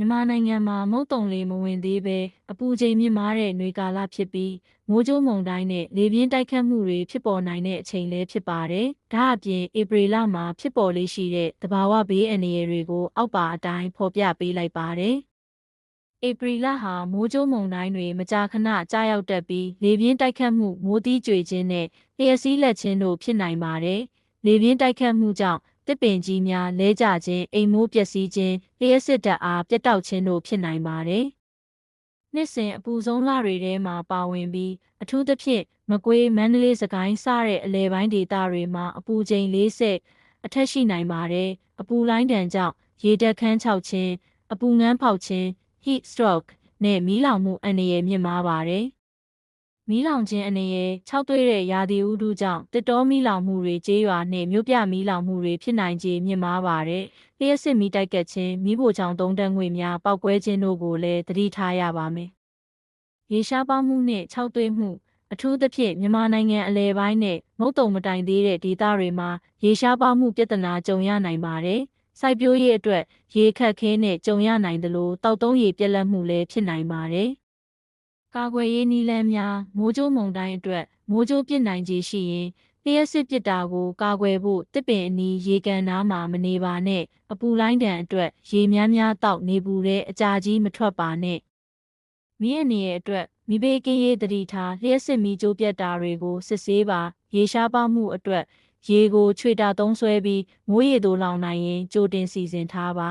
မြန်မာနိုင်ငံမှာမုတ်တုံလေမဝင်သေးပဲအပူချိန်မြင့်မားတဲ့ຫນွေကာလဖြစ်ပြီးမိုးကြိုးမုန်တိုင်းနဲ့လေပြင်းတိုက်ခတ်မှုတွေဖြစ်ပေါ်နိုင်တဲ့အချိန်လည်းဖြစ်ပါတယ်။ဒါအပြင်ဧပြီလမှာဖြစ်ပေါ်လေးရှိတဲ့သဘာဝဘေးအန္တရာယ်တွေကိုအောက်ပါအတိုင်းဖော်ပြပေးလိုက်ပါတယ်။ဧပြီလဟာမိုးကြိုးမုန်တိုင်းတွေမကြာခဏကြာရောက်တတ်ပြီးလေပြင်းတိုက်ခတ်မှုမိုးသီးကြွေခြင်းနဲ့လျှက်စီးလက်ခြင်းတို့ဖြစ်နိုင်ပါတယ်။လေပြင်းတိုက်ခတ်မှုကြောင့် တစ်ပင်ကြီးများလဲကျခြင်းအိမ်မိုးပျက်စီးခြင်းလျှက်စစ်တပ်အားပြတ်တောက်ခြင်းတို့ဖြစ်နိုင်ပါတယ်။နှစ်စဉ်အပူဆုံးလတွေထဲမှာပါဝင်ပြီးအထူးသဖြင့်မကွေးမန္တလေးစကိုင်းစတဲ့အလဲပိုင်းဒေသတွေမှာအပူချိန်40အထက်ရှိနိုင်ပါတယ်။အပူလိုင်းတန်ကြောင့်ရေတက်ခန်းခြောက်ခြင်းအပူငန်းဖောက်ခြင်း heat stroke နဲ့မီးလောင်မှုအန္တရာယ်မြင့်မားပါတယ်။ မီးလောင်ခြင်းအနေနဲ့ခြောက်သွေးတဲ့ရာသီဥတုကြောင့်တစ်တောမီးလောင်မှုတွေကျေးရွာနှင့်မြို့ပြမီးလောင်မှုတွေဖြစ်နိုင်ခြေမြင့်မားပါတယ်။လျှက်စစ်မီးတိုက်ကက်ခြင်းမီးဖိုချောင်သုံးတက်ငွေများပောက်ကွဲခြင်းတို့ကိုလည်းသတိထားရပါမယ်။ရေရှားပေါမှုနှင့်ခြောက်သွေးမှုအထူးသဖြင့်မြန်မာနိုင်ငံအလဲပိုင်းနဲ့မုတ်တုံမတိုင်သေးတဲ့ဒေသတွေမှာရေရှားပေါမှုပြဿနာကြုံရနိုင်ပါတယ်။စိုက်ပျိုးရေးအတွက်ရေခက်ခဲနဲ့ကြုံရနိုင်သလိုတောက်သုံးရေပြက်လက်မှုလည်းဖြစ်နိုင်ပါတယ်။ ကာကွယ်ရေးနည်းလမ်းများမိုးကြိုးမုန်တိုင်းအတွက်မိုးကြိုးပစ်နိုင်ခြေရှိရင်လျှက်စစ်ပစ်တာကိုကာကွယ်ဖို့တစ်ပင်အနီးရေကန်နားမှာမနေပါနဲ့အပူလိုင်းတန်အတွက်ရေများများတောက်နေပူတဲ့အကြာကြီးမထွက်ပါနဲ့မီးအနေရဲ့အတွက်မိဘေးကင်းရေးတတိထားလျှက်စစ်မီးကြိုးပြတ်တာတွေကိုစစ်ဆေးပါရေရှားပါမှုအတွက်ရေကိုချွေတာသုံးဆွဲပြီးမိုးရေသို့လောင်နိုင်ရင်ကြိုတင်စီစဉ်ထားပါ